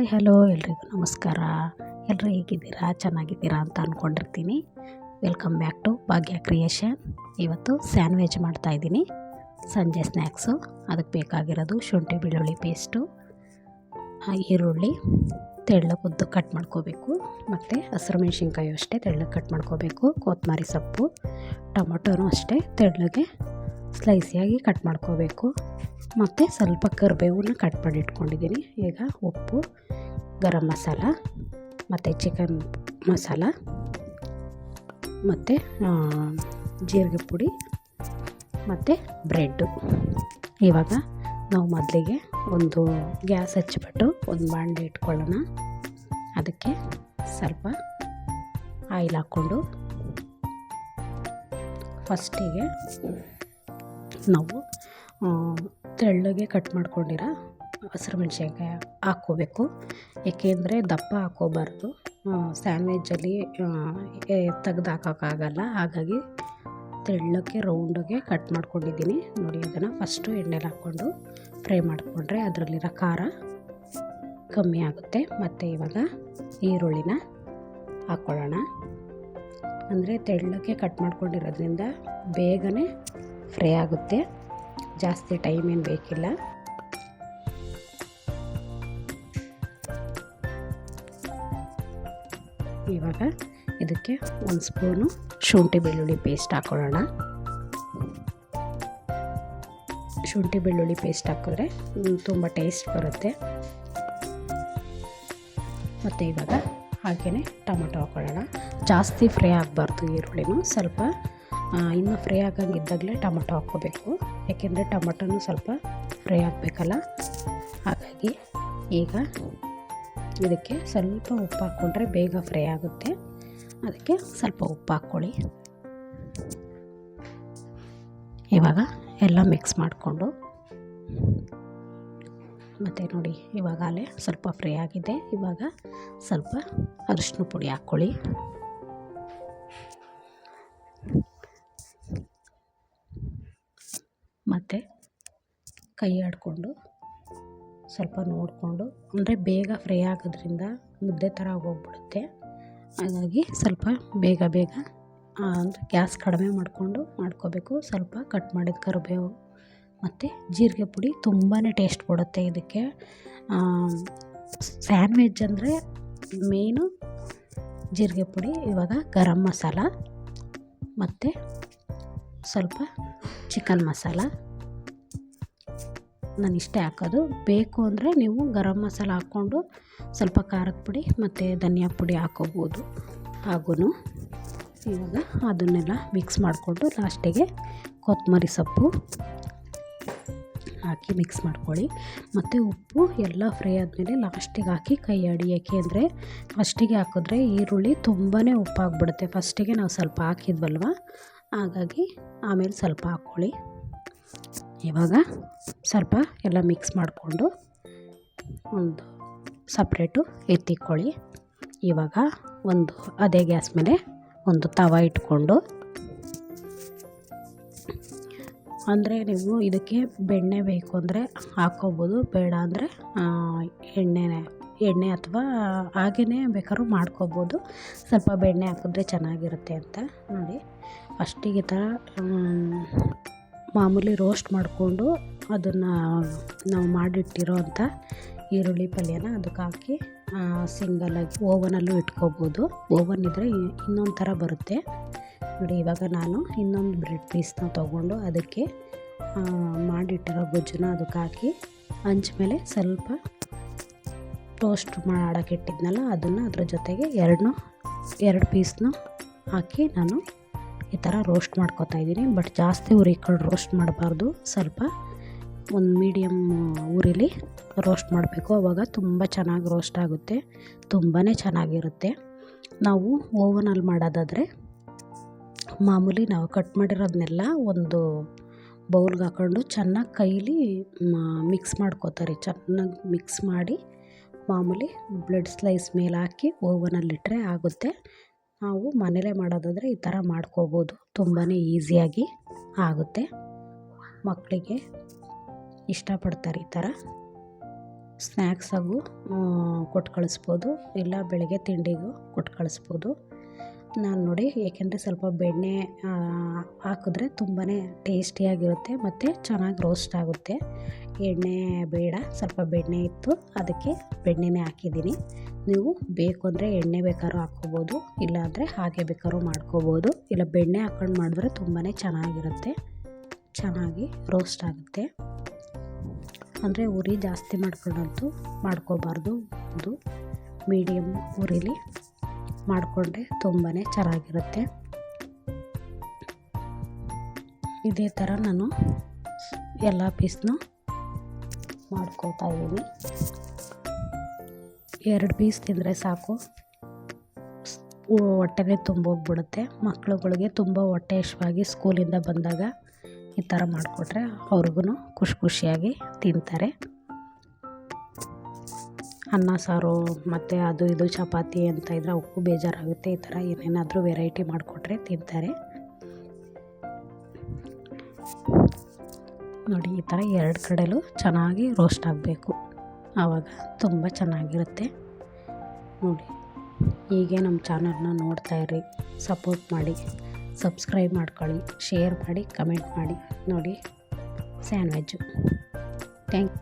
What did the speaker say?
Hi, hello, ಎಲ್ರಿಗೂ ನಮಸ್ಕಾರ. ಎಲ್ಲರೂ ಹೇಗಿದ್ದೀರಾ? ಚೆನ್ನಾಗಿದ್ದೀರಾ ಅಂತ ಅಂದ್ಕೊಂಡಿರ್ತೀನಿ welcome back to Bhagya creation ಇವತ್ತು ಸ್ಯಾಂಡ್ವಿಚ್ ಮಾಡ್ತಾಯಿದ್ದೀನಿ ಸಂಜೆ ಸ್ನ್ಯಾಕ್ಸು ಅದಕ್ಕೆ ಬೇಕಾಗಿರೋದು ಶುಂಠಿ ಬೆಳ್ಳುಳ್ಳಿ ಪೇಸ್ಟು ಈರುಳ್ಳಿ ತೆಳ್ಳಗೆ ಉದ್ದು ಕಟ್ ಮಾಡ್ಕೋಬೇಕು. ಮತ್ತು ಹಸಿರು ಮೆಣಸಿನ್ಕಾಯಿ ಅಷ್ಟೇ ತೆಳ್ಳಗೆ ಕಟ್ ಮಾಡ್ಕೋಬೇಕು. ಕೊತ್ತಂಬರಿ ಸೊಪ್ಪು, ಟೊಮೊಟೊನೂ ಅಷ್ಟೇ, ತೆಳ್ಳಗೆ ಸ್ಲೈಸಿಯಾಗಿ ಕಟ್ ಮಾಡ್ಕೋಬೇಕು. ಮತ್ತು ಸ್ವಲ್ಪ ಕರಿಬೇವನ್ನ ಕಟ್ ಮಾಡಿ ಇಟ್ಕೊಂಡಿದ್ದೀನಿ. ಈಗ ಉಪ್ಪು, ಗರಂ ಮಸಾಲ, ಮತ್ತು ಚಿಕನ್ ಮಸಾಲ, ಮತ್ತು ಜೀರಿಗೆ ಪುಡಿ, ಮತ್ತು ಬ್ರೆಡ್ಡು ಇವಾಗ ನಾವು ಮೊದಲಿಗೆ ಒಂದು ಗ್ಯಾಸ್ ಹಚ್ಚಿಬಿಟ್ಟು ಒಂದು ಬಾಣಲೆ ಇಟ್ಕೊಳ್ಳೋಣ. ಅದಕ್ಕೆ ಸ್ವಲ್ಪ ಆಯಿಲ್ ಹಾಕ್ಕೊಂಡು ಫಸ್ಟಿಗೆ ನಾವು ತೆಳ್ಳಗೆ ಕಟ್ ಮಾಡ್ಕೊಂಡಿರೋ ಹಸಿರು ಮೆಣಸಿನ್ಕಾಯಿ ಹಾಕ್ಕೋಬೇಕು. ಏಕೆಂದರೆ ದಪ್ಪ ಹಾಕ್ಕೋಬಾರ್ದು. ಸ್ಯಾಂಡ್ವಿಚಲ್ಲಿ ತೆಗ್ದು ಹಾಕೋಕ್ಕಾಗಲ್ಲ ಹಾಗಾಗಿ ತೆಳ್ಳಕ್ಕೆ ರೌಂಡಗೆ ಕಟ್ ಮಾಡ್ಕೊಂಡಿದ್ದೀನಿ. ನೋಡಿ ಅದನ್ನು ಫಸ್ಟು ಎಣ್ಣೆಲಿ ಹಾಕ್ಕೊಂಡು ಫ್ರೈ ಮಾಡಿಕೊಂಡ್ರೆ ಅದರಲ್ಲಿರೋ ಖಾರ ಕಮ್ಮಿ ಆಗುತ್ತೆ. ಮತ್ತು ಇವಾಗ ಈರುಳ್ಳಿನ ಹಾಕ್ಕೊಳ್ಳೋಣ ಅಂದರೆ ತೆಳ್ಳಕ್ಕೆ ಕಟ್ ಮಾಡ್ಕೊಂಡಿರೋದ್ರಿಂದ ಬೇಗನೆ ಫ್ರೈ ಆಗುತ್ತೆ. ಜಾಸ್ತಿ ಟೈಮ್ ಏನು ಬೇಕಿಲ್ಲ. ಇವಾಗ ಇದಕ್ಕೆ ಒಂದು ಸ್ಪೂನು ಶುಂಠಿ ಬೆಳ್ಳುಳ್ಳಿ ಪೇಸ್ಟ್ ಹಾಕೊಳ್ಳೋಣ. ಶುಂಠಿ ಬೆಳ್ಳುಳ್ಳಿ ಪೇಸ್ಟ್ ಹಾಕಿದ್ರೆ ತುಂಬ ಟೇಸ್ಟ್ ಬರುತ್ತೆ. ಮತ್ತು ಇವಾಗ ಹಾಗೆಯೇ ಟೊಮೊಟೊ ಹಾಕೊಳ್ಳೋಣ. ಜಾಸ್ತಿ ಫ್ರೈ ಆಗಬಾರ್ದು ಈರುಳ್ಳಿನೂ, ಸ್ವಲ್ಪ ಇನ್ನೂ ಫ್ರೈ ಆಗಂಗಿದ್ದಾಗಲೇ ಟೊಮೊಟೊ ಹಾಕ್ಕೋಬೇಕು. ಯಾಕೆಂದರೆ ಟೊಮೊಟೊನೂ ಸ್ವಲ್ಪ ಫ್ರೈ ಆಗಬೇಕಲ್ಲ? ಹಾಗಾಗಿ ಈಗ ಇದಕ್ಕೆ ಸ್ವಲ್ಪ ಉಪ್ಪು ಹಾಕ್ಕೊಂಡ್ರೆ ಬೇಗ ಫ್ರೈ ಆಗುತ್ತೆ. ಅದಕ್ಕೆ ಸ್ವಲ್ಪ ಉಪ್ಪು ಹಾಕ್ಕೊಳ್ಳಿ. ಇವಾಗ ಎಲ್ಲ ಮಿಕ್ಸ್ ಮಾಡಿಕೊಂಡು. ಮತ್ತು ನೋಡಿ ಇವಾಗ ಅಲ್ಲೇ ಸ್ವಲ್ಪ ಫ್ರೈ ಆಗಿದೆ. ಇವಾಗ ಸ್ವಲ್ಪ ಅರಿಶಿನ ಪುಡಿ ಹಾಕ್ಕೊಳ್ಳಿ. ಮತ್ತು ಕೈ ಆಡಿಕೊಂಡು ಸ್ವಲ್ಪ ನೋಡಿಕೊಂಡು, ಅಂದರೆ ಬೇಗ ಫ್ರೈ ಆಗೋದ್ರಿಂದ ಮುದ್ದೆ ಥರ ಹೋಗ್ಬಿಡುತ್ತೆ ಹಾಗಾಗಿ ಸ್ವಲ್ಪ ಬೇಗ ಬೇಗ ಅಂದರೆ ಗ್ಯಾಸ್ ಕಡಿಮೆ ಮಾಡಿಕೊಂಡು ಮಾಡ್ಕೋಬೇಕು. ಸ್ವಲ್ಪ ಕಟ್ ಮಾಡಿದ ಕರಿಬೇವು ಮತ್ತು ಜೀರಿಗೆ ಪುಡಿ ತುಂಬಾ ಟೇಸ್ಟ್ ಕೊಡುತ್ತೆ ಇದಕ್ಕೆ. ಸ್ಯಾಂಡ್ವಿಚ್ ಅಂದರೆ ಮೇನು ಜೀರಿಗೆ ಪುಡಿ, ಇವಾಗ ಗರಂ ಮಸಾಲ ಮತ್ತು ಸ್ವಲ್ಪ ಚಿಕನ್ ಮಸಾಲ. ನಾನು ಇಷ್ಟೇ ಹಾಕೋದು. ಬೇಕು ಅಂದರೆ ನೀವು ಗರಂ ಮಸಾಲ ಹಾಕ್ಕೊಂಡು ಸ್ವಲ್ಪ ಖಾರದ ಪುಡಿ ಮತ್ತು ಧನಿಯಾ ಪುಡಿ ಹಾಕೋಬೋದು. ಹಾಗೂ ಇವಾಗ ಅದನ್ನೆಲ್ಲ ಮಿಕ್ಸ್ ಮಾಡಿಕೊಂಡು ಲಾಸ್ಟಿಗೆ ಕೊತ್ತಂಬರಿ ಸೊಪ್ಪು ಹಾಕಿ ಮಿಕ್ಸ್ ಮಾಡ್ಕೊಳ್ಳಿ. ಮತ್ತು ಉಪ್ಪು ಎಲ್ಲ ಫ್ರೈ ಆದಮೇಲೆ ಲಾಸ್ಟಿಗೆ ಹಾಕಿ ಕೈ ಆಡಿ ಏಕೆಂದರೆ ಫಸ್ಟಿಗೆ ಹಾಕಿದ್ರೆ ಈರುಳ್ಳಿ ತುಂಬಾ ಉಪ್ಪಾಗ್ಬಿಡುತ್ತೆ. ಫಸ್ಟಿಗೆ ನಾವು ಸ್ವಲ್ಪ ಹಾಕಿದ್ವಲ್ವ? ಹಾಗಾಗಿ ಆಮೇಲೆ ಸ್ವಲ್ಪ ಹಾಕ್ಕೊಳ್ಳಿ. ಇವಾಗ ಸ್ವಲ್ಪ ಎಲ್ಲ ಮಿಕ್ಸ್ ಮಾಡಿಕೊಂಡು ಒಂದು ಸಪ್ರೇಟು ಎತ್ತಿಕ್ಕೊಳ್ಳಿ ಇವಾಗ ಒಂದು ಅದೇ ಗ್ಯಾಸ್ ಮೇಲೆ ಒಂದು ತವ ಇಟ್ಕೊಂಡು ಅಂದರೆ ನೀವು ಇದಕ್ಕೆ ಬೆಣ್ಣೆ ಬೇಕು ಅಂದರೆ ಹಾಕ್ಕೋಬೋದು, ಬೇಡ ಅಂದರೆ ಎಣ್ಣೆನೆ, ಎಣ್ಣೆ ಅಥವಾ ಹಾಗೇ ಬೇಕಾದ್ರೂ ಮಾಡ್ಕೋಬೋದು. ಸ್ವಲ್ಪ ಬೆಣ್ಣೆ ಹಾಕಿದ್ರೆ ಚೆನ್ನಾಗಿರುತ್ತೆ ಅಂತ ನೋಡಿ. ಫಸ್ಟಿಗೆ ಈ ಥರ ಮಾಮೂಲಿ ರೋಸ್ಟ್ ಮಾಡಿಕೊಂಡು ಅದನ್ನು ನಾವು ಮಾಡಿಟ್ಟಿರೋ ಅಂಥ ಈರುಳ್ಳಿ ಪಲ್ಯನ ಅದಕ್ಕೆ ಹಾಕಿ ಸಿಂಗಲಾಗಿ ಓವನಲ್ಲೂ ಇಟ್ಕೋಬೋದು. ಓವನ್ ಇದ್ದರೆ ಇನ್ನೊಂದು ಥರ ಬರುತ್ತೆ. ನೋಡಿ, ಇವಾಗ ನಾನು ಇನ್ನೊಂದು ಬ್ರೆಡ್ ಪೀಸ್ನ ತೊಗೊಂಡು ಅದಕ್ಕೆ ಮಾಡಿಟ್ಟಿರೋ ಗೊಜ್ಜನ್ನ ಅದಕ್ಕೆ ಹಾಕಿ ಹಂಚ ಮೇಲೆ ಸ್ವಲ್ಪ ಟೋಸ್ಟ್ ಮಾಡೋಕ್ಕಿಟ್ಟಿದ್ನಲ್ಲ ಅದನ್ನು ಅದ್ರ ಜೊತೆಗೆ ಎರಡನ್ನೂ ಎರಡು ಪೀಸ್ನ ಹಾಕಿ ನಾನು ಈ ಥರ ರೋಸ್ಟ್ ಮಾಡ್ಕೊತಾ ಇದ್ದೀನಿ. ಬಟ್ ಜಾಸ್ತಿ ಉರಿಕೊಂಡು ರೋಸ್ಟ್ ಮಾಡಬಾರ್ದು. ಸ್ವಲ್ಪ ಒಂದು ಮೀಡಿಯಮ್ ಉರಿಲಿ ರೋಸ್ಟ್ ಮಾಡಬೇಕು. ಆವಾಗ ತುಂಬ ಚೆನ್ನಾಗಿ ರೋಸ್ಟ್ ಆಗುತ್ತೆ. ತುಂಬಾ ಚೆನ್ನಾಗಿರುತ್ತೆ. ನಾವು ಓವನಲ್ಲಿ ಮಾಡೋದಾದರೆ ಮಾಮೂಲಿ ನಾವು ಕಟ್ ಮಾಡಿರೋದನ್ನೆಲ್ಲ ಒಂದು ಬೌಲ್ಗೆ ಹಾಕೊಂಡು ಚೆನ್ನಾಗಿ ಕೈಲಿ ಮಿಕ್ಸ್ ಮಾಡ್ಕೋತಾರೆ. ಚೆನ್ನಾಗಿ ಮಿಕ್ಸ್ ಮಾಡಿ ಮಾಮೂಲಿ ಬ್ಲಡ್ ಸ್ಲೈಸ್ ಮೇಲೆ ಹಾಕಿ ಓವನಲ್ಲಿಟ್ಟರೆ ಆಗುತ್ತೆ. ನಾವು ಮನೇಲೇ ಮಾಡೋದಾದರೆ ಈ ಥರ ಮಾಡ್ಕೋಬೋದು. ತುಂಬಾ ಈಸಿಯಾಗಿ ಆಗುತ್ತೆ. ಮಕ್ಕಳಿಗೆ ಇಷ್ಟಪಡ್ತಾರೆ ಈ ಥರ. ಸ್ನ್ಯಾಕ್ಸಾಗೂ ಕೊಟ್ಟು ಕಳಿಸ್ಬೋದು ಇಲ್ಲ ಬೆಳಗ್ಗೆ ತಿಂಡಿಗೂ ಕೊಟ್ಟು ಕಳಿಸ್ಬೋದು ನಾನು ನೋಡಿ, ಏಕೆಂದರೆ ಸ್ವಲ್ಪ ಬೆಣ್ಣೆ ಹಾಕಿದ್ರೆ ತುಂಬಾ ಟೇಸ್ಟಿಯಾಗಿರುತ್ತೆ ಮತ್ತು ಚೆನ್ನಾಗಿ ರೋಸ್ಟ್ ಆಗುತ್ತೆ. ಎಣ್ಣೆ ಬೇಡ, ಸ್ವಲ್ಪ ಬೆಣ್ಣೆ ಇತ್ತು, ಅದಕ್ಕೆ ಬೆಣ್ಣೆನೇ ಹಾಕಿದ್ದೀನಿ. ನೀವು ಬೇಕು ಅಂದರೆ ಎಣ್ಣೆ ಬೇಕಾದ್ರೂ ಹಾಕ್ಕೋಬೋದು, ಇಲ್ಲಾಂದರೆ ಹಾಗೆ ಬೇಕಾದ್ರೂ ಮಾಡ್ಕೋಬೋದು. ಇಲ್ಲ, ಬೆಣ್ಣೆ ಹಾಕ್ಕೊಂಡು ಮಾಡಿದ್ರೆ ತುಂಬಾ ಚೆನ್ನಾಗಿರುತ್ತೆ, ಚೆನ್ನಾಗಿ ರೋಸ್ಟ್ ಆಗುತ್ತೆ. ಅಂದರೆ ಉರಿ ಜಾಸ್ತಿ ಮಾಡ್ಕೊಂಡಂತೂ ಮಾಡ್ಕೋಬಾರ್ದು, ಒಂದು ಮೀಡಿಯಮ್ ಉರಿಲಿ. ಮಾಡಿಕೊಂಡ್ರೆ ತುಂಬಾ ಚೆನ್ನಾಗಿರುತ್ತೆ. ಇದೇ ಥರ ನಾನು ಎಲ್ಲ ಪೀಸ್ನು ಮಾಡ್ಕೋತಾ ಇದ್ದೀನಿ. ಎರಡು ಪೀಸ್ ತಿಂದರೆ ಸಾಕು. ಹೊಟ್ಟೆನೇ ತುಂಬೋಗ್ಬಿಡುತ್ತೆ. ಮಕ್ಕಳುಗಳಿಗೆ ತುಂಬ ಹೊಟ್ಟೆ ಇಷ್ಟವಾಗಿ ಸ್ಕೂಲಿಂದ ಬಂದಾಗ ಈ ಥರ ಮಾಡಿಕೊಟ್ರೆ ಅವ್ರಿಗೂ ಖುಷಿ ಖುಷಿಯಾಗಿ ತಿಂತಾರೆ. ಅನ್ನ, ಸಾರು ಮತ್ತು ಅದು ಇದು ಚಪಾತಿ ಅಂತ ಇದ್ದರೆ ಅವಕ್ಕೂ ಬೇಜಾರಾಗುತ್ತೆ. ಈ ಥರ ಏನೇನಾದರೂ ವೆರೈಟಿ ಮಾಡಿಕೊಟ್ರೆ ತಿಂತಾರೆ. ನೋಡಿ, ಈ ಥರ ಎರಡು ಕಡೆಲೂ ಚೆನ್ನಾಗಿ ರೋಸ್ಟ್ ಆಗಬೇಕು. ಆವಾಗ ತುಂಬ ಚೆನ್ನಾಗಿರುತ್ತೆ. ನೋಡಿ, ಹೀಗೆ ನಮ್ಮ ಚಾನಲ್ನ ನೋಡ್ತಾಯಿರಿ ಸಪೋರ್ಟ್ ಮಾಡಿ ಸಬ್ಸ್ಕ್ರೈಬ್ ಮಾಡ್ಕೊಳ್ಳಿ ಶೇರ್ ಮಾಡಿ ಕಮೆಂಟ್ ಮಾಡಿ. ನೋಡಿ ಸ್ಯಾಂಡ್ವಿಚ್ಚು ಥ್ಯಾಂಕ್